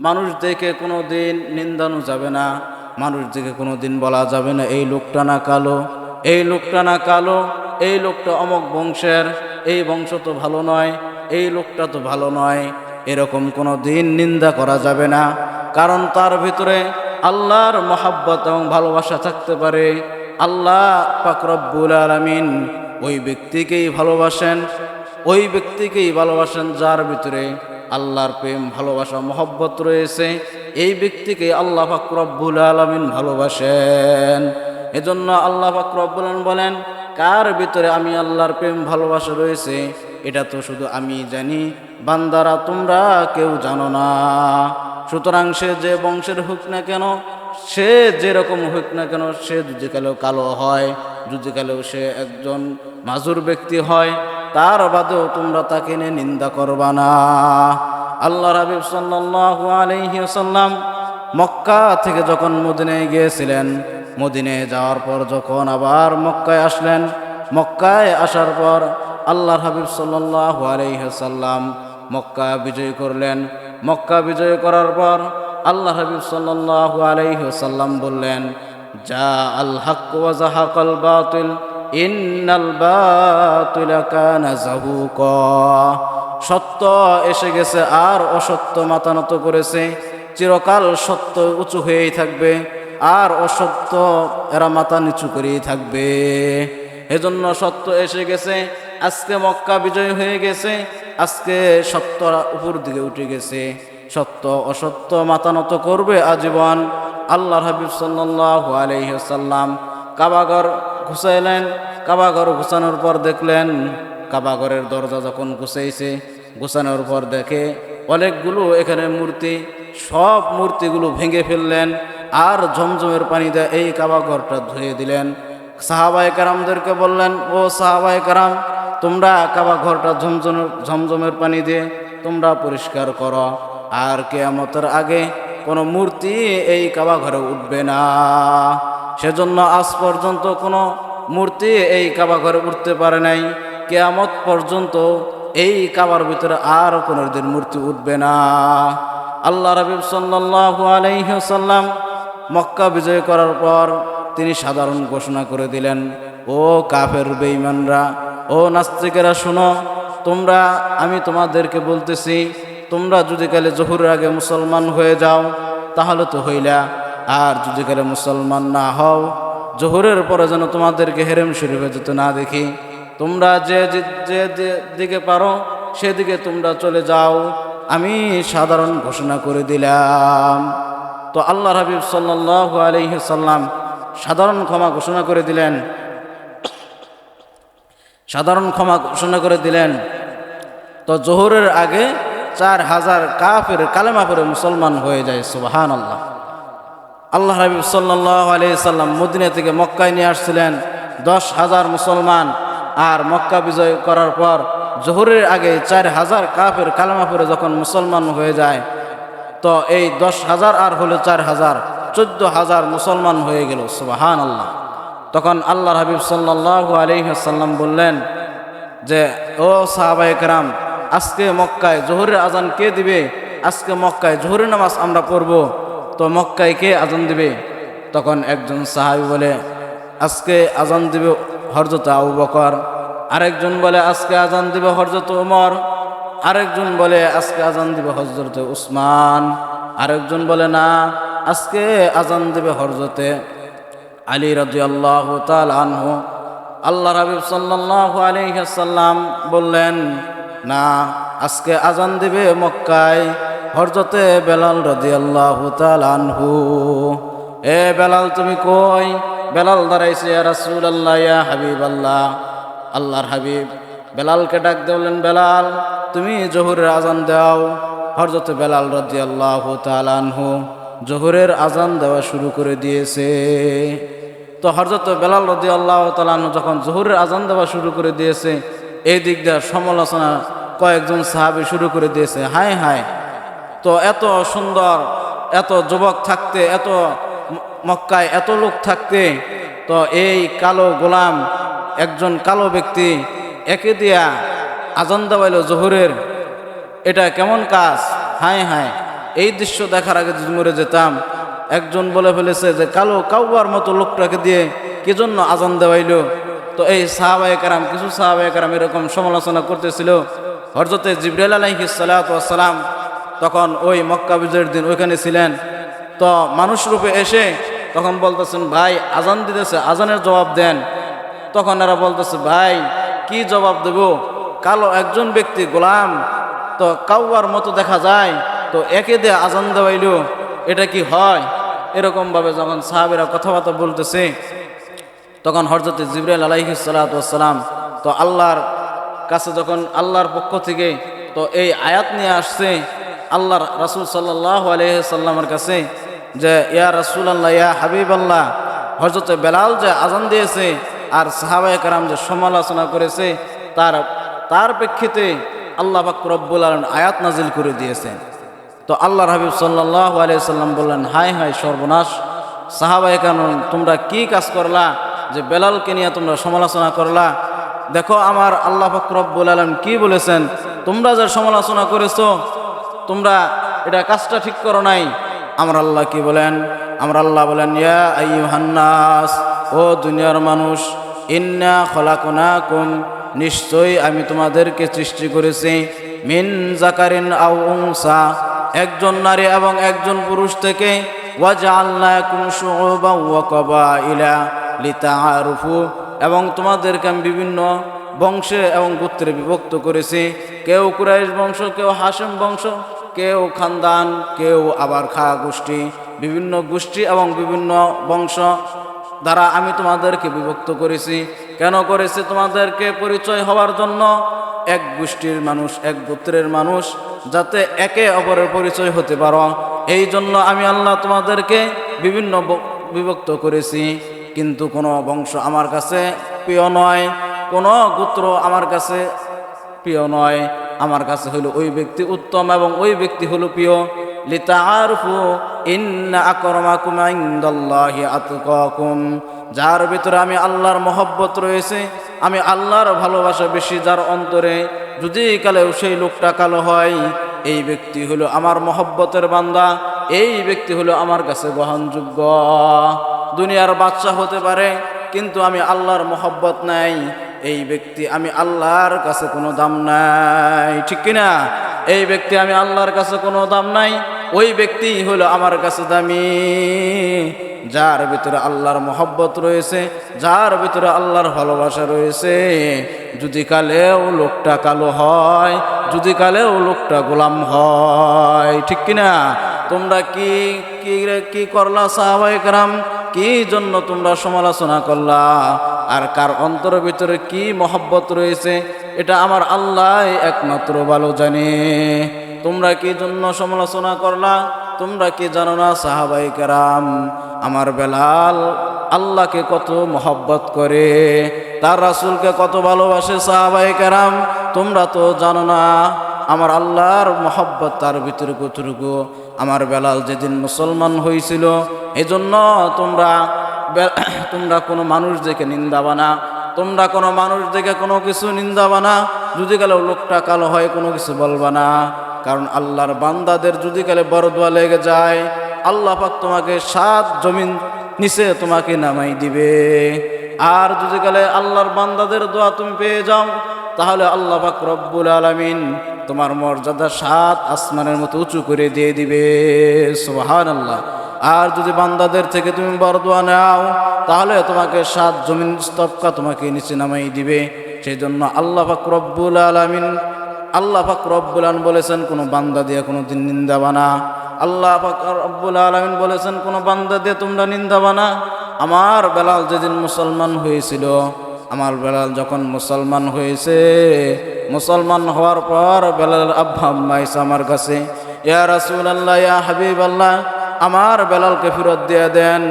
মানুষ দেখে কোনো দিন নিন্দানো যাবে না, মানুষ দেখে কোনো দিন বলা যাবে না, এই লোকটা না কালো, এই লোকটা না কালো, এই লোকটা অমক বংশের, এই বংশ তো ভালো নয়, এই লোকটা তো ভালো নয়। এরকম কোনো দিন নিন্দা করা যাবে না, কারণ তার ভিতরে আল্লাহর মহাব্বত এবং ভালোবাসা থাকতে পারে। আল্লাহ পাকরব্বুল আলমিন ওই ব্যক্তিকেই ভালোবাসেন, ওই ব্যক্তিকেই ভালোবাসেন যার ভিতরে আল্লাহর প্রেম, ভালোবাসা, মহব্বত রয়েছে। এই ব্যক্তিকে আল্লাহ ফাকরব্বুল আলমিন ভালোবাসেন। এজন্য আল্লাহ ফাকরব্বুল বলেন, কার ভিতরে আমি আল্লাহর প্রেম, ভালোবাসা রয়েছে? এটা তো শুধু আমি জানি। বান্দারা, তোমরা কেউ জানো না। সুতরাং সে যে বংশের হোক না কেন সে যেরকম হোক না কেন, সে যদি কালেও কালো হয় যদি সে একজন মাজুর ব্যক্তি হয়। তার বাদেও তোমরা তাকে নিয়ে নিন্দা করবা না। আল্লাহ রাবিব সাল্লাল্লাহু আলাইহি ওয়াসাল্লাম মক্কা থেকে যখন মদিনায় গিয়েছিলেন, মদিনায় যাওয়ার পর যখন আবার মক্কায় আসলেন, মক্কায় আসার পর আল্লাহ হাবিব সাল্লাল্লাহু আলাইহি ওয়াসাল্লাম মক্কা বিজয় করলেন। মক্কা বিজয় করার পর আল্লাহ হাবিব সাল্লাল্লাহু আলাইহি ওয়াসাল্লাম বললেন যা আল হক ওয়া জাহাকাল বাতিল, ইন্নাল বাতিলা কানা যাহুকা সত্য এসে গেছে আর অসত্য মাতানত করেছে, চিরকাল সত্য উঁচু হয়েই থাকবে, আর অসত্য এরা মাথা নিচু করেই থাকবে। এজন্য সত্য এসে গেছে, আজকে মক্কা বিজয় হয়ে গেছে, আজকে সত্য উপর দিকে উঠে গেছে। সত্য অসত্য মাতানত করবে আজীবন। আল্লাহ হাবিব সাল্লাহ আলহিহাল্লাম কাবাগর ঘুষাইলেন। কাবাগর ঘুষানোর পর দেখলেন, কাবাগরের দরজা যখন ঘুষাইছে, ঘুষানোর পর দেখে অনেকগুলো এখানে মূর্তি, সব মূর্তিগুলো ভেঙে ফেললেন আর ঝমঝমের পানি দিয়ে এই কাবাঘরটা ধুয়ে দিলেন। সাহাবাই কারামদেরকে বললেন, ও সাহাবাই কারাম, তোমরা কাবা ঘরটা ঝমঝম ঝমঝমের পানি দিয়ে তোমরা পরিষ্কার করো। আর কেয়ামতের আগে কোনো মূর্তি এই কাবা ঘরে উঠবে না। সেজন্য আজ পর্যন্ত কোনো মূর্তি এই কাবা ঘরে উঠতে পারে নাই। কেয়ামত পর্যন্ত এই কাবার ভিতরে আর কোনো দিন মূর্তি উঠবে না। আল্লাহ রবিব সাল্লাল্লাহু আলাইহি সাল্লাম মক্কা বিজয় করার পর তিনি সাধারণ ঘোষণা করে দিলেন, ও কাফের বেঈমানরা, ও নাস্তিকেরা, শোনো, তোমরা, আমি তোমাদেরকে বলতেছি তোমরা যদি কালে জহুরের আগে মুসলমান হয়ে যাও, তাহলে তো হইলা। আর যদি কালে মুসলমান না হও, জহুরের পরে যেন তোমাদেরকে হেরেম শরীফে যেতে না দেখি। তোমরা যে যে- দিকে পারো, সেদিকে তোমরা চলে যাও। আমি সাধারণ ঘোষণা করে দিলাম। তো আল্লাহ হাবিব সাল্লাহ আলহি সাল্লাম সাধারণ ক্ষমা ঘোষণা করে দিলেন। সাধারণ ক্ষমা ঘোষণা করে দিলেন। তো জোহরের আগে চার হাজার কাফের কালেমা পরে মুসলমান হয়ে যায় সুবাহান আল্লাহ আল্লাহ হাবিব সাল্লাহ আলিয়াল্লাম মদিনা থেকে মক্কায় নিয়ে আসছিলেন, দশ হাজার মুসলমান। আর মক্কা বিজয় করার পর জোহরের আগে চার হাজার কাফের কালেমা পরে যখন মুসলমান হয়ে যায়, তো এই দশ হাজার আর হলো চার হাজার, চোদ্দ হাজার মুসলমান হয়ে গেল সুবাহান আল্লাহ তখন আল্লাহ হাবিব সাল্লাহ আলহিহাসাল্লাম বললেন যে, ও সাহাবাই কারাম আজকে মক্কায় জোহরের আজান কে দিবে? আজকে মক্কায় জোহরের নামাজ আমরা পড়ব। তো মক্কায় কে আজান দিবে? তখন একজন সাহাবি বলে, আজকে আজান দিবে হরজত আবু বকর। আরেকজন বলে, আজকে আজান দিবে হরজত উমর। আরেকজন বলে, আজকে আজান দিবে হজরত উসমান। আরেকজন বলে, না, আজকে আজান দিবে হরজতে আলী রাজি আল্লাহ তাল আনহু। আল্লাহ রাবিব সাল্লাহ আলিহাসাল্লাম বললেন না, আজকে আজান দিবে মক্কায় হরজতে বেলাল রাজি আল্লাহ আনহু। এ বেলাল, তুমি কই? বেলাল দাঁড়াইছে রাসুল আল্লাহ ইয়া হাবিব আল্লাহ আল্লাহর হাবিব, বেলালকে ডাক দিলেন বেলাল, তুমি জহুরের আজান দাও। হরজত বেলাল রাজি আল্লাহ আনহু জহুরের আজান দেওয়া শুরু করে দিয়েছে। তো হরজত বেলাল রদি আল্লাহ তালাহ যখন জহুরের আজান দেওয়া শুরু করে দিয়েছে এই দিক দিয়ে সমালোচনা কয়েকজন সাহাবি শুরু করে দিয়েছে, হায় হায়। তো এত সুন্দর, এত যুবক থাকতে, এত মক্কায় এত লোক থাকতে, তো এই কালো গোলাম, একজন কালো ব্যক্তি একে দিয়া আজান দেওয়াইল জহুরের। এটা কেমন কাজ? হায় হায়। এই দৃশ্য দেখার আগে যদি মরে যেতাম, একজন বলে ফেলেছে যে কালো কাউবার মতো লোকটাকে দিয়ে কি জন্য আজান দেওয়াইলো? তো এই সাহাবায়ে কারাম, কিছু সাহাবায়ে কারাম এরকম সমালোচনা করতেছিল। হরজতে জিব্রাইল আলাইহিস সালাম তখন ওই মক্কা বিজয়ের দিন ওইখানে ছিলেন। তো মানুষ রূপে এসে তখন বলতেছেন, ভাই, আজান দিতেছে, আজানের জবাব দেন। তখন এরা বলতেছে, ভাই, কি জবাব দেব? কালো একজন ব্যক্তি গোলাম, তো কাউয়ার মতো দেখা যায়, তো একে দিয়ে আজান দেওয়াইল, এটা কি হয়? এরকমভাবে যখন সাহাবেরা কথাবার্তা বলতেছে তখন হরজতে জিব্রাইল আলাইহি সালাম তো আল্লাহর কাছে যখন আল্লাহর পক্ষ থেকে তো এই আয়াত নিয়ে আসছে, আল্লাহর রাসূল সাল্লাহ আলহিসাল্লামের কাছে যে, ইয়া রাসুল আল্লাহ ইয়া হাবিব আল্লাহ হজরতে বেলাল যে আজান দিয়েছে আর সাহাবায়ে কারাম যে সমালোচনা করেছে, তার তার প্রেক্ষিতে আল্লাহ রব্বুল আলম আয়াত নাজিল করে দিয়েছেন। তো আল্লাহর হাবিব সাল্লাহ আলিয়াল্লাম বললেন হাই হাই সর্বনাশ, সাহাবায়ে কানুন তোমরা কি কাজ করলা? যে বেলালকে নিয়ে তোমরা সমালোচনা করলা। দেখো আমার আল্লাহ পাক রব্বুল আলম কি বলেছেন, তোমরা যে সমালোচনা করেছ, তোমরা এটা কাজটা ঠিক করো নাই। আমার আল্লাহ কি বলেন, আমার আল্লাহ বলেন, ইয়া ও দুনিয়ার মানুষ, ইন্না খলাকুনাকুম, নিশ্চয়ই আমি তোমাদেরকে সৃষ্টি করেছি, মিন জাকারিন আও উনসা, একজন নারী এবং একজন পুরুষ থেকে ওয়াজআলনাকুম শুউবান ওয়া কবাইলা লিতাআরুফু, এবং তোমাদেরকে আমি বিভিন্ন বংশে এবং গোত্রে বিভক্ত করেছি। কেউ কুরাইশ বংশ, কেউ হাসেম বংশ, কেউ খানদান, কেউ আবার খা গোষ্ঠী। বিভিন্ন গোষ্ঠী এবং বিভিন্ন বংশ দ্বারা আমি তোমাদেরকে বিভক্ত করেছি। কেন করেছি? তোমাদেরকে পরিচয় হওয়ার জন্য এক গোষ্ঠীর মানুষ, এক গোত্রের মানুষ, যাতে একে অপরের পরিচয় হতে পারো। এই জন্য আমি আল্লাহ তোমাদেরকে বিভিন্ন বিভক্ত করেছি। কিন্তু কোনো বংশ আমার কাছে প্রিয় নয়, কোনো গোত্র আমার কাছে প্রিয় নয়। আমার কাছে হলো ওই ব্যক্তি উত্তম এবং ওই ব্যক্তি হলো প্রিয়। লিতাআরফু ইন্না আকরামাকুম ইনদাল্লাহি আতকাকুম। যার ভিতরে আমি আল্লাহর মহব্বত রয়েছে, আমি আল্লাহর ভালোবাসা বেশি যার অন্তরে। যদি কালেও সেই লোকটা কালো হয়, এই ব্যক্তি হলো আমার মহব্বতের বান্দা, এই ব্যক্তি হলো আমার কাছে গ্রহণযোগ্য। দুনিয়ার বাচ্চা হতে পারে, কিন্তু আমি আল্লাহর মহব্বত নাই। এই ব্যক্তি আমি আল্লাহর কাছে কোনো দাম নাই। ঠিক কিনা? এই ব্যক্তি আমি আল্লাহর কাছে কোনো দাম নাই। ওই ব্যক্তি হলো আমার কাছে দামি। যার ভিতরে আল্লাহর মহব্বত রয়েছে, যার ভিতরে আল্লাহর ভালোবাসা রয়েছে। যদি কালেও লোকটা কালো হয়, যদি কালেও লোকটা গোলাম হয়, ঠিক কিনা? তোমরা কি কি করলা সাহাবাই কারাম? কি জন্য তোমরা সমালোচনা করলা? আর কার অন্তরের ভিতরে কি মহব্বত রয়েছে? এটা আমার আল্লাহ একমাত্র ভালো জানে। তোমরা কি জন্য সমালোচনা করলা? তোমরা কি জানো না সাহাবাই কারাম? আমার বেলাল আল্লাহকে কত মহব্বত করে, তার রাসূলকে কত ভালোবাসে সাহাবাই কারাম? তোমরা তো জানো না। আমার আল্লাহর মহব্বত তার ভিতরে কতটুকু? আমার বেলাল যেদিন মুসলমান হয়েছিল এজন্য তোমরা তোমরা কোনো মানুষ দেখে নিন্দা বানা। তোমরা কোনো মানুষ দেখে কোনো কিছু নিন্দা বানা। যদি গেলে লোকটা কালো হয়, কোনো কিছু বলবা না। কারণ আল্লাহর বান্দাদের যদি গেলে বড় দোয়া লেগে যায়, আল্লাহ পাক তোমাকে সাত জমিন নিচে তোমাকে নামাই দিবে। আর যদি গেলে আল্লাহর বান্দাদের দোয়া তুমি পেয়ে যাও, তাহলে আল্লাহ পাক রব্বুল আলামিন তোমার মর্যাদা সাত আসমানের মতো উঁচু করে দিয়ে দিবে। সুবহান আল্লাহ আর যদি বান্দাদের থেকে তুমি বরদোয়া নাও, তাহলে তোমাকে সাত জমিন স্তবকা তোমাকে নিচে নামাই দিবে। সেই জন্য আল্লাহ পাক রব্বুল আলামিন, আল্লাহ পাক রব্বুল আলম বলেছেন, কোনো বান্দা দিয়ে কোনো দিন নিন্দা বানা। আল্লাহ পাক রব্বুল আলমিন বলেছেন, কোনো বান্দা দিয়ে তোমরা নিন্দা বানা। আমার বেলাল যেদিন মুসলমান হয়েছিল, আমার বেলাল যখন মুসলমান হয়েছে, মুসলমান হওয়ার পর বেলাল আব্বা এসে আমার কাছে, ইয়া রাসুল আল্লাহ ইয়া হাবিব আল্লাহ আমার বেলালকে ফেরত দিয়ে দেন।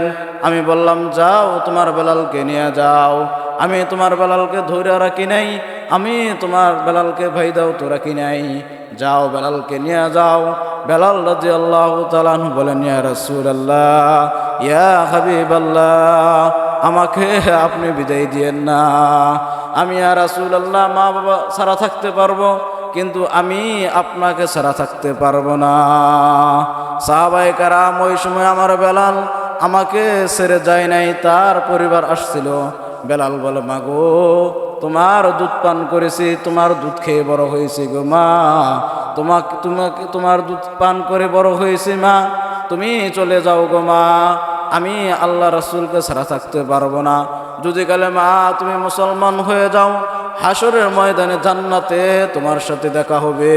আমি বললাম, যাও, তোমার বেলালকে নিয়ে যাও। আমি তোমার বেলালকে ধরে রাখি নাই। আমি তোমার বেলালকে ভাই দাও তো রাখি নাই। যাও, বেলালকে নিয়ে যাও। বেলাল রাজি আল্লাহ তালান বলেন, ইয়া রসুল আল্লাহ ইয়া হাবিব আল্লাহ আমাকে আপনি বিদায় দিয়েন না। আমি আর রাসুল আল্লাহ মা বাবা সারা থাকতে পারব, কিন্তু আমি আপনাকে ছাড়া থাকতে পারব না। সাহাবাই কারাম ওই সময় আমার বেলাল আমাকে ছেড়ে যায় নাই, তার পরিবার আসছিল। বেলাল বলে মাগো তোমার দুধ পান করেছি, তোমার দুধ খেয়ে বড় হয়েছি গো মা। তোমাকে তোমাকে, তোমার দুধ পান করে বড় হয়েছি মা। তুমি চলে যাও গো মা। আমি আল্লাহ রসুলকে ছাড়া থাকতে পারব না। যদি গেলে মা, তুমি মুসলমান হয়ে যাও হাসরের ময়দানে জান্নাতে তোমার সাথে দেখা হবে।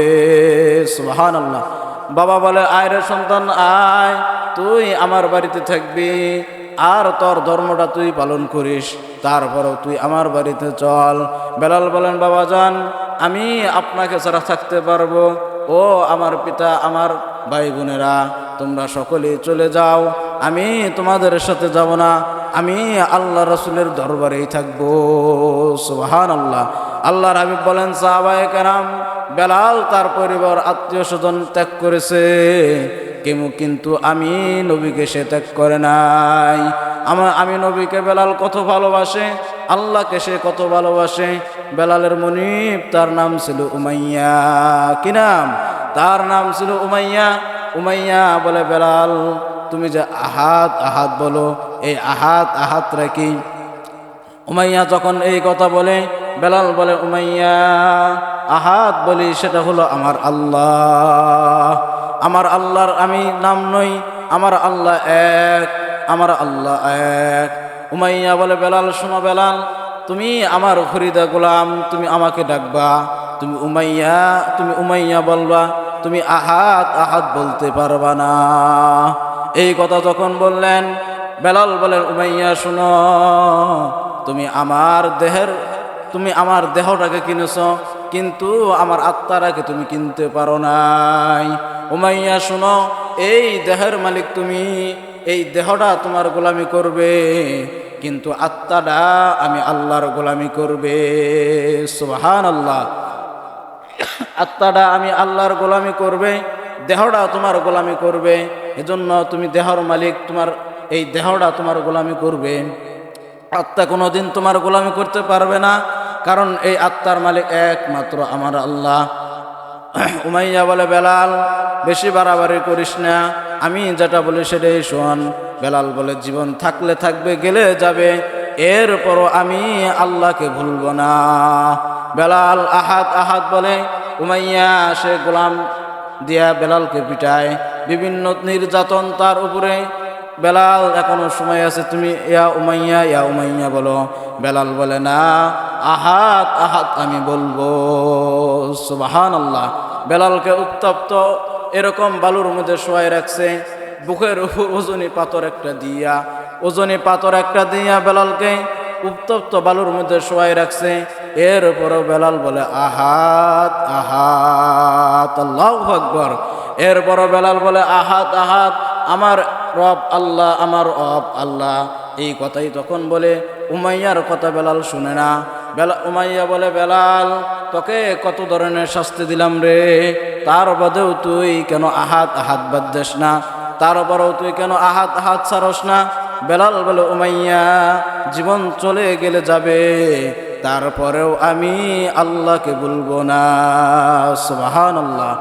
সুহান আল্লাহ বাবা বলে, আয় রে সন্তান, আয়। তুই আমার বাড়িতে থাকবি, আর তোর ধর্মটা তুই পালন করিস, তারপরও তুই আমার বাড়িতে চল। বেলাল বলেন, বাবা যান আমি আপনাকে ছাড়া থাকতে পারব। ও আমার পিতা, আমার ভাই বোনেরা তোমরা সকলেই চলে যাও। আমি তোমাদের সাথে যাব না, আমি আল্লাহ রসুলের দরবারেই থাকব। সুবাহান আল্লাহ আল্লাহর হাবিব বলেন, সাহাবায়ে কেরাম, বেলাল তার পরিবার আত্মীয় স্বজন ত্যাগ করেছে। কেমু কিন্তু আমি নবীকে সে ত্যাগ করে নাই। আমার, আমি নবীকে বেলাল কত ভালোবাসে, আল্লাহকে সে কত ভালোবাসে। বেলালের মনিব, তার নাম ছিল উমাইয়া। কি নাম? তার নাম ছিল উমাইয়া। উমাইয়া বলে, বেলাল, তুমি যে আহাত আহাত বলো, এই আহাত আহাত রাখি উমাইয়া যখন এই কথা বলে, বেলাল বলে, উমাইয়া, আহাত বলি, সেটা হলো আমার আল্লাহ। আমার আল্লাহর আমি নাম নই, আমার আল্লাহ এক, আমার আল্লাহ এক। উমাইয়া বলে, বেলাল, শোনো বেলাল, তুমি আমার ফরিদা গোলাম, তুমি আমাকে ডাকবা। তুমি উমাইয়া তুমি উমাইয়া বলবা, তুমি আহাত আহাত বলতে পারবা না। এই কথা যখন বললেন, বেলাল বলেন উমাইয়া, শুনো, তুমি আমার দেহের, তুমি আমার দেহটাকে কিনেছ কিন্তু আমার আত্মাটাকে তুমি কিনতে পারো নাই। উমাইয়া, শুনো, এই দেহের মালিক তুমি, এই দেহটা তোমার গোলামি করবে, কিন্তু আত্মাটা আমি আল্লাহর গোলামি করবে। সুবাহান আল্লাহ আত্মাটা আমি আল্লাহর গোলামি করবে, দেহটা তোমার গোলামি করবে, এজন্য তুমি দেহর মালিক, তোমার এই দেহটা তোমার গোলামি করবে। আত্মা কোনো দিন তোমার গোলামি করতে পারবে না কারণ এই আত্মার মালিক একমাত্র আমার আল্লাহ। উমাইয়া বলে, বেলাল, বেশি বাড়াবাড়ি করিস না। আমি যেটা বলি সেটাই শোন। বেলাল বলে, জীবন থাকলে থাকবে, গেলে যাবে। এরপরও আমি আল্লাহকে ভুলব না। বেলাল আহাত আহাত বলে, উমাইয়া, সে গোলাম দিয়া বেলালকে পিটায়। বিভিন্ন নির্যাতন তার উপরে বেলাল, এখনও সময় আছে, তুমি ইয়া উমাইয়া ইয়া উমাইয়া বলো। বেলাল বলে, না, আহাত আহাত আমি বলব। সুবাহান আল্লাহ বেলালকে উত্তপ্ত, এরকম বালুর মধ্যে শোয়াই রাখছে, বুকের উপর ওজনী পাথর একটা দিয়া। ওজনী পাথর একটা দিয়া বেলালকে উত্তপ্ত বালুর মধ্যে শোয়াই রাখছে। এর উপরও বেলাল বলে, আহাত আহাত, আল্লাহ আকবর। এরপরও বেলাল বলে, আহাত আহাত, আমার রব আল্লাহ আমার রব আল্লাহ। এই কথাই তখন বলে উমাইয়ার কথা বেলাল শুনে না। বেলা উমাইয়া বলে, বেলাল, তোকে কত ধরনের শাস্তি দিলাম রে? তার বাদেও তুই কেন আহাত আহাত বাদ দেস না? তার উপরেও তুই কেন আহাত আহাত ছাড়স না? বেলাল বলে, উমাইয়া, জীবন চলে গেলে যাবে। তারপরেও আমি আল্লাহকে বলব না। সুবাহান আল্লাহ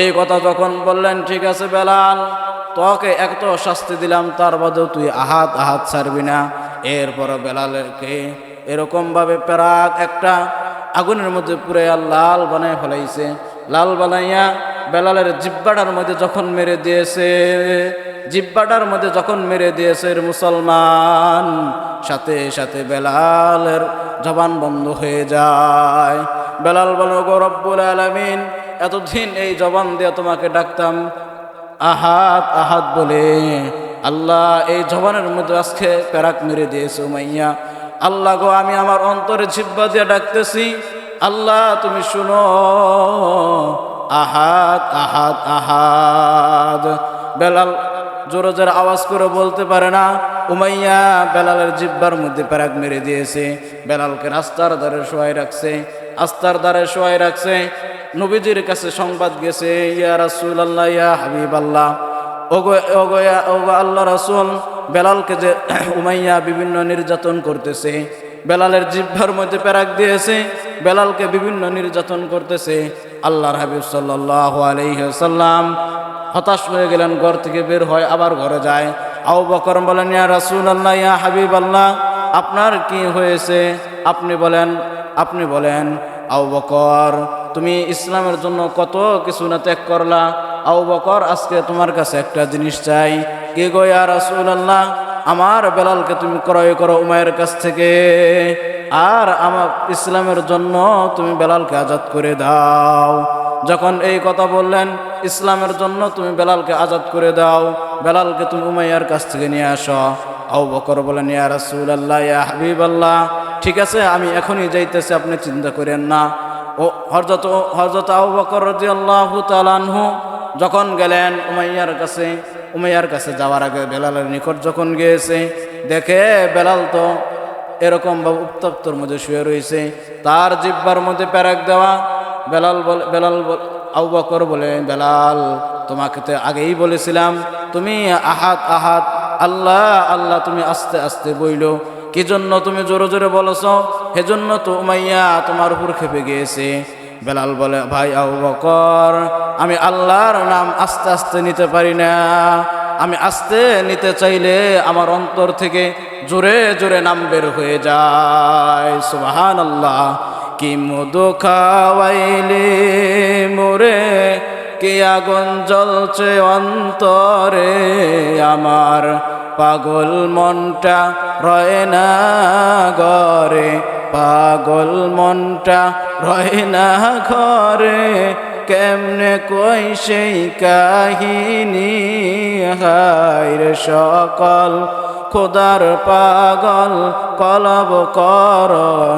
এই কথা যখন বললেন, ঠিক আছে বেলাল, তোকে এক তো শাস্তি দিলাম, তার বাদেও তুই আহাত আহাত ছাড়বি না। এরপরও বেলালকে এরকমভাবে প্যারাক একটা আগুনের মধ্যে পুরে লাল বানায় ফেলাইছে। লাল বানাইয়া বেলালের জিব্বাটার মধ্যে যখন মেরে দিয়েছে, জিব্বাটার মধ্যে যখন মেরে দিয়েছে মুসলমান, সাথে সাথে বেলালের জবান বন্ধ হয়ে যায়। বেলাল বলো গো রব্বুল আলমিন, এতদিন এই জবান দিয়ে তোমাকে ডাকতাম আহাত আহাত বলে, আল্লাহ এই জবানের মধ্যে আজকে প্যারাক মেরে দিয়েছে মাইয়া আল্লাহ গো, আমি আমার অন্তরে জিব্বা দিয়ে ডাকতেছি, আল্লাহ তুমি শুনো আহাত আহাত আহাদ বেলাল জোরে জোরে আওয়াজ করে বলতে পারে না, উমাইয়া বেলালের জিব্বার মধ্যে প্যারাক মেরে দিয়েছে। বেলালকে রাস্তার ধারে শোয়াই রাখছে আস্তার ধারে শোয়াই রাখছে। নবীজির কাছে সংবাদ গেছে, ইয়া রাসুল আল্লাহ ইয়া হাবিব আল্লাহ আল্লাহ রাসুল, বেলালকে যে উমাইয়া বিভিন্ন নির্যাতন করতেছে, বেলালের জিহ্বার মধ্যে প্যারাক দিয়েছে, বেলালকে বিভিন্ন নির্যাতন করতেছে। আল্লাহর হাবিব সাল্লাহ আলহিহাল্লাম হতাশ হয়ে গেলেন, ঘর থেকে বের হয়, আবার ঘরে যায়। আউ বকর বলেন, ইয়া রাসুল আল্লাহ ইয়া হাবিব আল্লাহ আপনার কি হয়েছে? আপনি বলেন আপনি বলেন আউ বকর, তুমি ইসলামের জন্য কত কিছু না ত্যাগ করলা? আউ বকর, আজকে তোমার কাছে একটা জিনিস চাই। কে গো ইয়া রাসুল আল্লাহ আমার বেলালকে তুমি ক্রয় করো উমায়ের কাছ থেকে। আর আমার ইসলামের জন্য তুমি বেলালকে আজাদ করে দাও। যখন এই কথা বললেন, ইসলামের জন্য তুমি বেলালকে আজাদ করে দাও। বেলালকে তুমি উমাইয়ার কাছ থেকে নিয়ে আসো। আউ বকর বলেন, ইয়া রাসুল আল্লাহ ইয়া হাবিব আল্লাহ ঠিক আছে, আমি এখনই যাইতেছি, আপনি চিন্তা করেন না। ও হরজত হরজত আউ বকর রাজি আল্লাহ তালানহু যখন গেলেন উমাইয়ার কাছে উমাইয়ার কাছে যাওয়ার আগে বেলালের নিকট যখন গিয়েছে, দেখে বেলাল তো এরকম ভাবে উত্তপ্তর মধ্যে শুয়ে রয়েছে, তার জিব্বার মধ্যে প্যারাক দেওয়া। বেলাল বলে, বেলাল বল- আবু বকর বলে, বেলাল, তোমাকে তো আগেই বলেছিলাম, তুমি আহাত আহাত আল্লাহ আল্লাহ তুমি আস্তে আস্তে বইল। কি জন্য তুমি জোরে জোরে বলছ? সেজন্য তো উমাইয়া তোমার উপর খেপে গিয়েছে। বেলাল বলে, ভাই আবু বকর, আমি আল্লাহর নাম আস্তে আস্তে নিতে পারি না। আমি আস্তে নিতে চাইলে আমার অন্তর থেকে জোরে জোরে নাম বের হয়ে যায়। সুবাহান আল্লাহ কি মধু খাওয়াইলে মোরে, কি আগুন জ্বলছে অন্তরে। আমার পাগল মনটা রয় না ঘরে পাগল মনটা রয় না ঘরে, কেমনে কই সেই কাহিনী? সকল খোদার পাগল, কলব কর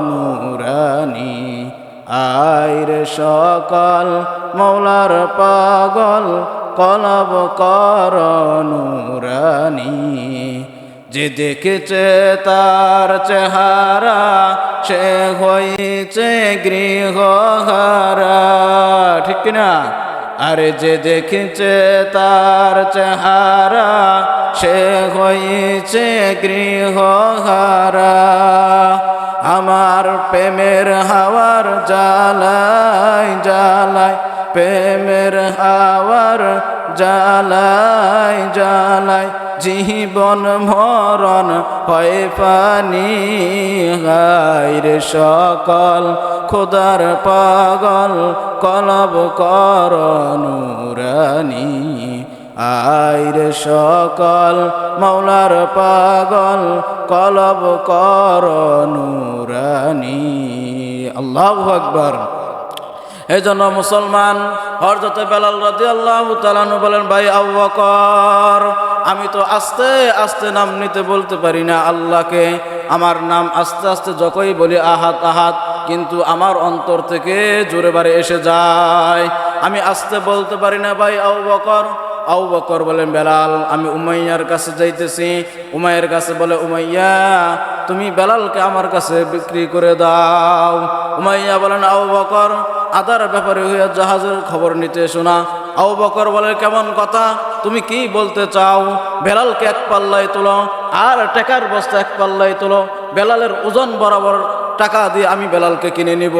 নুরানি। আইর সকল মৌলার পাগল, কলব কর নুরানি। যে দেখেছে তার চেহারা, সে হয়েছে গৃহহারা। ঠিক না? আরে যে দেখেছে তার চেহারা, সে হয়েছে গৃহহারা। আমার প্রেমের হাওয়ার জ্বালায় জ্বালায় প্রেমের হাওয়ার জ্বালায় জ্বালায় জীবন মরণ হয় পানি। গাইরে সকল খোদার পাগল, কলব কর নুরানি। আইরে সকল মৌলার পাগল, কলব কর আল্লাহ আকবর। এই জন্য মুসলমান হরজতে বেলাল রাজি আল্লাহ তালানু বলেন, ভাই আব্বকর আমি তো আস্তে আস্তে নাম নিতে বলতে পারি না আল্লাহকে। আমার নাম আস্তে আস্তে যখনই বলি আহাত আহাত কিন্তু আমার অন্তর থেকে জোরে বারে এসে যায়। আমি আস্তে বলতে পারি না, ভাই আউ বকর আউ বকর বলেন, বেলাল, আমি উমাইয়ার কাছে যাইতেছি। উমাইয়ের কাছে বলে, উমাইয়া, তুমি বেলালকে আমার কাছে বিক্রি করে দাও। উমাইয়া বলেন আউ বকর, আদার ব্যাপারে হইয়া জাহাজের খবর নিতে শোনা আউ বকর বলে, কেমন কথা? তুমি কি বলতে চাও? বেলালকে এক পাল্লায় তোলো আর টাকার বস্তা এক পাল্লায় তোলো। বেলালের ওজন বরাবর টাকা দিয়ে আমি বেলালকে কিনে নিব।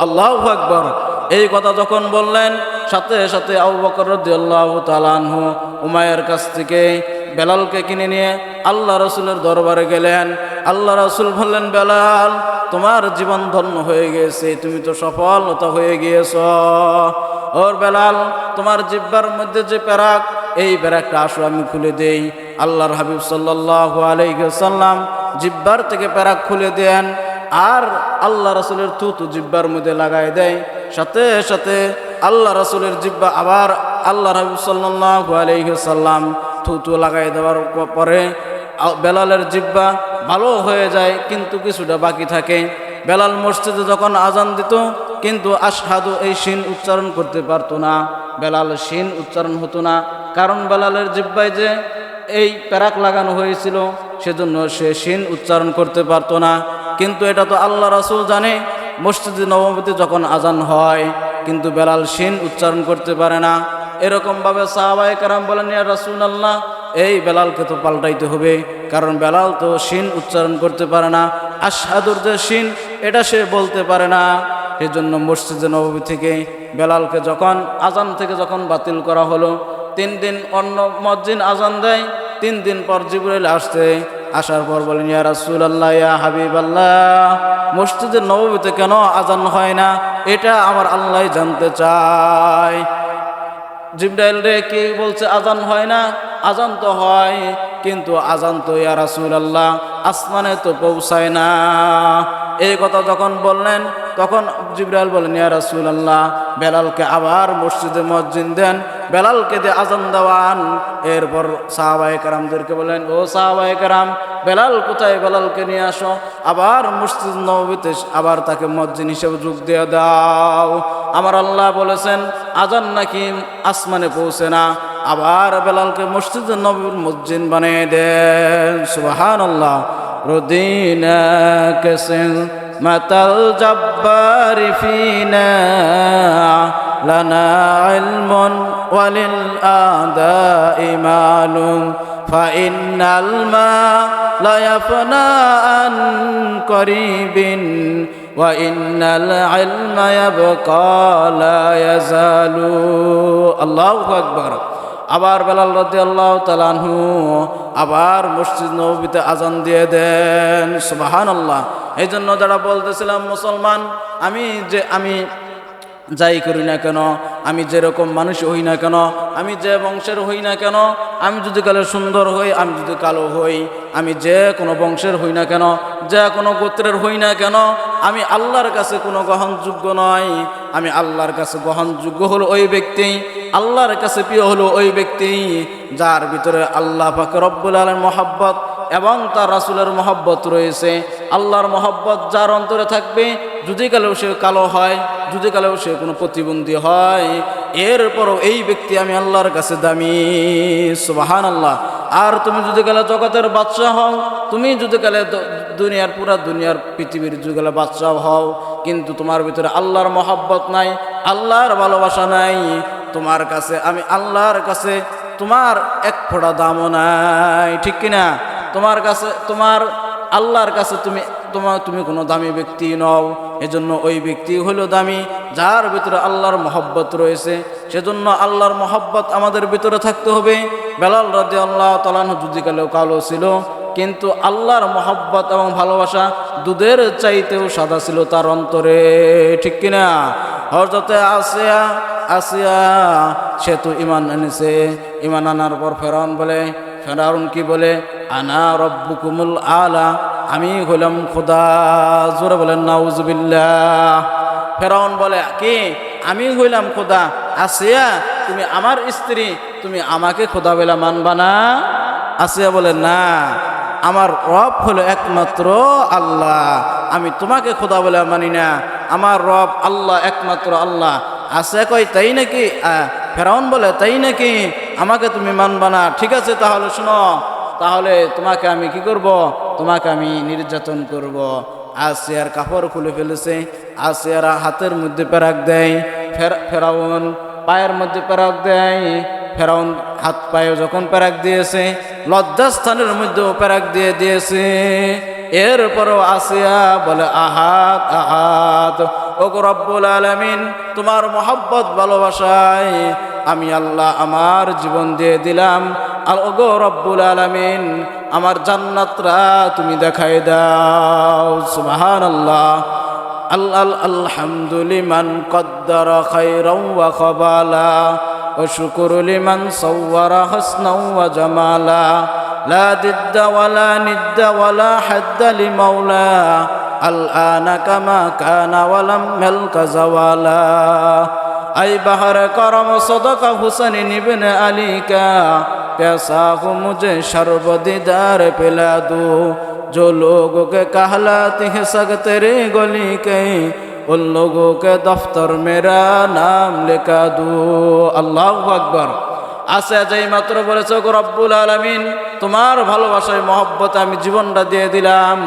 আল্লাহ আকবর। এই কথা যখন বললেন, সাথে সাথে আবু বকর রাদিয়াল্লাহু উমায়ের কাছ থেকে বেলালকে কিনে নিয়ে আল্লাহ রসুলের দরবারে গেলেন। আল্লাহ রসুল বললেন, বেলাল, তোমার জীবন ধন্য হয়ে গেছে তুমি তো সফলতা হয়ে গিয়েছ। ওর বেলাল, তোমার জিব্বার মধ্যে যে প্যারাক, এই প্যারাকটা আসো, আমি খুলে দেই। আল্লাহর হাবিব সাল্লাহ আলাইসাল্লাম জিব্বার থেকে প্যারাক খুলে দেন। আর আল্লাহ রসুলের থুতু জিব্বার মধ্যে লাগাই দেয়। সাথে সাথে আল্লাহ রসুলের জিব্বা আবার আল্লাহ রবি সাল্লাহ আলহিসাল্লাম থুতু লাগাই দেওয়ার পরে বেলালের জিব্বা ভালো হয়ে যায়, কিন্তু কিছুটা বাকি থাকে। বেলাল মসজিদে যখন আজান দিত, কিন্তু আশহাদু এই শিন উচ্চারণ করতে পারতো না। বেলাল শিন উচ্চারণ হতো না। কারণ বেলালের জিব্বায় যে এই প্যারাক লাগানো হয়েছিল, সেজন্য সে শিন উচ্চারণ করতে পারতো না। কিন্তু এটা তো আল্লাহ রাসূল জানে, মসজিদে নবমীতে যখন আজান হয়, কিন্তু বেলাল শিন উচ্চারণ করতে পারে না। এরকমভাবে সাহাবাই কারাম বলেন রাসূল আল্লাহ এই বেলালকে তো পাল্টাইতে হবে, কারণ বেলাল তো শিন উচ্চারণ করতে পারে না। আশহাদুর যে শিন এটা সে বলতে পারে না। এই জন্য মসজিদে নবী থেকে বেলালকে যখন আজান থেকে যখন বাতিল করা হলো তিন দিন অন্য মসজিদ আজান দেয়, তিন দিন পর জিবরাইল আসছে। আসার পর বলেন, ইয়া রাসুল আল্লাহ ইয়া হাবিব আল্লাহ মসজিদের নবমীতে কেন আজান হয় না? এটা আমার আল্লাহ জানতে চায়। জিবরাইল রে, কে বলছে আজান হয় না? আজান তো হয়। কিন্তু আজান তো ইয়া রাসূল আল্লাহ আসমানে তো পৌঁছায় না। এই কথা যখন বললেন, তখন জিব্রাইল বলেন ইয়া রাসূল আল্লাহ বেলালকে আবার মসজিদে মসজিদ দেন, বেলালকে দিয়ে আজান দেওয়ান। এরপর সাহাবায়ে কারামদেরকে বলেন ও সাহাবায়ে কারাম, বেলাল কোথায়? বেলালকে নিয়ে আসো, আবার মসজিদ নবীতে আবার তাকে মসজিদ হিসেবে যোগ দিয়ে দাও। আমার আল্লাহ বলেছেন, আজান নাকি আসমানে পৌঁছে না। আবার বেলালকে মসজিদ নবীর মসজিদ বানিয়ে দেন সুবাহান আল্লাহ রদিনা কেসেন মাতাল জব্বার ফিনা لنا علم وللآداء مال فإن الماء لا يفنى عن قريب وإن العلم يبقى لا يزال الله أكبر আবার বেলাল রাজি আল্লাহ তালানহু আবার মসজিদ নবীতে আজান দিয়ে দেন। সুবাহান আল্লাহ এই জন্য যারা বলতেছিলাম, মুসলমান, আমি যে, আমি যাই করি না কেন, আমি যেরকম মানুষ হই না কেন, আমি যে বংশের হই না কেন, আমি যদি কালো সুন্দর হই, আমি যদি কালো হই, আমি যে কোনো বংশের হই না কেন, যে কোনো গোত্রের হই না কেন, আমি আল্লাহর কাছে কোনো গ্রহণযোগ্য নয় আমি আল্লাহর কাছে গ্রহণযোগ্য হলো ওই ব্যক্তি, আল্লাহর কাছে প্রিয় হলো ওই ব্যক্তি, যার ভিতরে আল্লাহ পাকে রব্বুল আলম মহাব্বত এবং তার রাসুলের মহব্বত রয়েছে। আল্লাহর মহব্বত যার অন্তরে থাকবে, যদি কালেও সে কালো হয়, যদি কালেও সে কোনো প্রতিবন্ধী হয়, এরপরও এই ব্যক্তি আমি আল্লাহর কাছে দামি। সুবাহান আল্লাহ আর তুমি যদি গেলে জগতের বাচ্চা হও, তুমি যদি গেলে দুনিয়ার, পুরা দুনিয়ার পৃথিবীর যদি গেলে হও, কিন্তু তোমার ভিতরে আল্লাহর মহব্বত নাই, আল্লাহর ভালোবাসা নাই, তোমার কাছে, আমি আল্লাহর কাছে তোমার এক ফোঁটা দামও নাই, ঠিক কিনা? তোমার কাছে, তোমার আল্লাহর কাছে তুমি, তোমার, তুমি কোনো দামি ব্যক্তি নও। এজন্য ওই ব্যক্তি হলো দামি, যার ভিতরে আল্লাহর মহব্বত রয়েছে। সেজন্য আল্লাহর মহব্বত আমাদের ভিতরে থাকতে হবে। বেলাল রাজি আল্লাহ তালান যদি কালেও কালো ছিল, কিন্তু আল্লাহর মহব্বত এবং ভালোবাসা দুধের চাইতেও সাদা ছিল তার অন্তরে। ঠিক কিনা? হরজতে আসিয়া আসিয়া, সে তো ইমান এনেছে। ইমান আনার পর ফেরাউন বলে ফেরাউন কি বলে, আনা রব্বুকুমুল আলা আমি হলাম খোদা জোরে বলেন নাউজবিল্লাহ ফেরাউন বলে, কি? আমি হইলাম খোদা, আসিয়া তুমি আমার স্ত্রী, তুমি আমাকে খোদা বলে মানবা না? আসিয়া বলে, না, আমার রব হলো একমাত্র আল্লাহ, আমি তোমাকে খোদা বলে মানি না, আমার রব আল্লাহ একমাত্র আল্লাহ আসে কয়, তাই নাকি? ফেরাউন বলে, তাই নাকি আমাকে তুমি মানবা না? ঠিক আছে, তাহলে শোনো, তাহলে তোমাকে আমি কি করব? তোমাকে আমি নির্যাতন করব। আসিয়ার কাপড় খুলে ফেলেছে, আসিয়ার হাতের মধ্যে প্যারাক দেয়, ফের, ফেরাউন পায়ের মধ্যে প্যারাক দেয়, ফেরাউন হাত পায়ে যখন প্যারাক দিয়েছে, লজ্জাস্থানের মধ্যেও প্যারাক দিয়ে দিয়েছে। এরপরও আসিয়া বলে আহাত আহাত ও রব্বুল আলমিন, তোমার মোহব্বত, ভালোবাসায় আমি আল্লাহ আমার জীবন দিয়ে দিলাম। আর ওগো রব্বুল আলমিন, আমার জান্নাতরা তুমি দেখাই দাও। সুবাহান আল্লাহ আল্লাহ আলহামদুলিমান কদ্দার খাই ওয়া খবালা। ও শুকুরুলিমান সৌয়ারা হাসনাও ওয়া জামালা। لا ضد ولا ند ولا حد لمولاه الآن كما كان ولم يلك زوالا أي بحر كرم صدق حسن ابن عليك کا پیسا ہو مجھے شرب دیدار پلا دو جو لوگوں کے کہلاتے ہیں سگ تیرے گلی کے ان لوگوں کے دفتر میرا نام لکھا دو اللہ اکبر আছে যেই মাত্র বলেছ রব্বুল আলমিন, তোমার ভালোবাসায় মহব্বতে আমি জীবনটা দিয়ে দিলাম।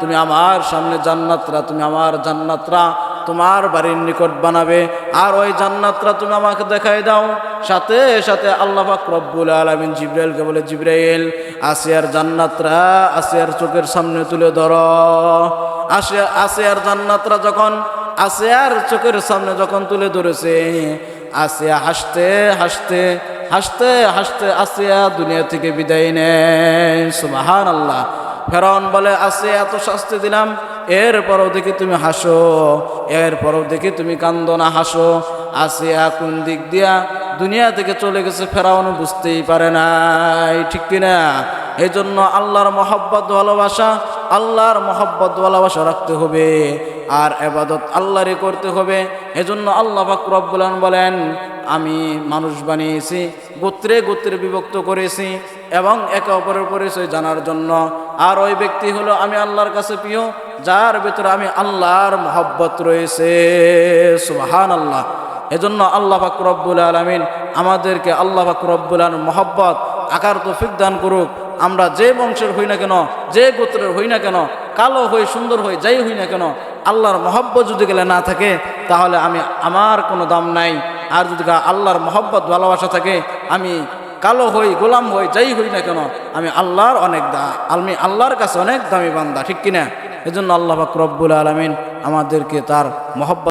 তুমি আমার সামনে জান্নাতরা, তুমি আমার জান্নাতরা তোমার বাড়ির নিকট বানাবে। আর ওই জান্নাতরা তুমি আমাকে দেখাই দাও। সাথে সাথে আল্লাহ রব্বুল আলমিন জিব্রাইলকে বলে, জিব্রাইল, আসিয়ার জান্নাতরা আসিয়ার চোখের সামনে তুলে ধরো। আসিয়া আসিয়ার জান্নাতরা যখন আসিয়ার চোখের সামনে যখন তুলে ধরেছে, আসিয়া হাসতে হাসতে হাসতে হাসতে আসিয়া দুনিয়া থেকে বিদায় নেয়। সুবাহান আল্লাহ ফেরন বলে, আসে, এত শাস্তি দিলাম। এরপরও দেখি তুমি হাসো। এরপরও দেখি তুমি কান্দো না, হাসো। আসিয়া কোন দিক দিয়া দুনিয়া থেকে চলে গেছে ফেরাউন বুঝতেই পারে নাই। ঠিক কিনা এই জন্য আল্লাহর মহব্বত, ভালোবাসা, আল্লাহর মহব্বত, ভালোবাসা রাখতে হবে। আর এবাদত আল্লাহরই করতে হবে। এজন্য আল্লাহ ফাকরবুলান বলেন আমি মানুষ বানিয়েছি, গোত্রে গোত্রে বিভক্ত করেছি এবং একে অপরের পরিচয় জানার জন্য। আর ওই ব্যক্তি হলো আমি আল্লাহর কাছে প্রিয়, যার ভিতরে আমি আল্লাহর মহব্বত রয়েছে। সুবাহান আল্লাহ এজন্য আল্লাহ ফাকরবুল আলমিন আমাদেরকে আল্লাহ ফাকরবুল আলম মহব্বত, আকার তৌফিক দান করুক। আমরা যে বংশের হই না কেন, যে গোত্রের হই না কেন, কালো হই, সুন্দর হই, যাই হই না কেন, আল্লাহর মহব্বত যদি গেলে না থাকে, তাহলে আমি, আমার কোনো দাম নাই। আর যদি আল্লাহর মহব্বত, ভালোবাসা থাকে, আমি কালো হই, গোলাম হই, যাই হই না কেন, আমি আল্লাহর অনেক দা আমি আল্লাহর কাছে অনেক দামি বান্দা, ঠিক কিনা? এজন্য আল্লাহ রব্বুল আলমিন আমাদেরকে তার মহব্বত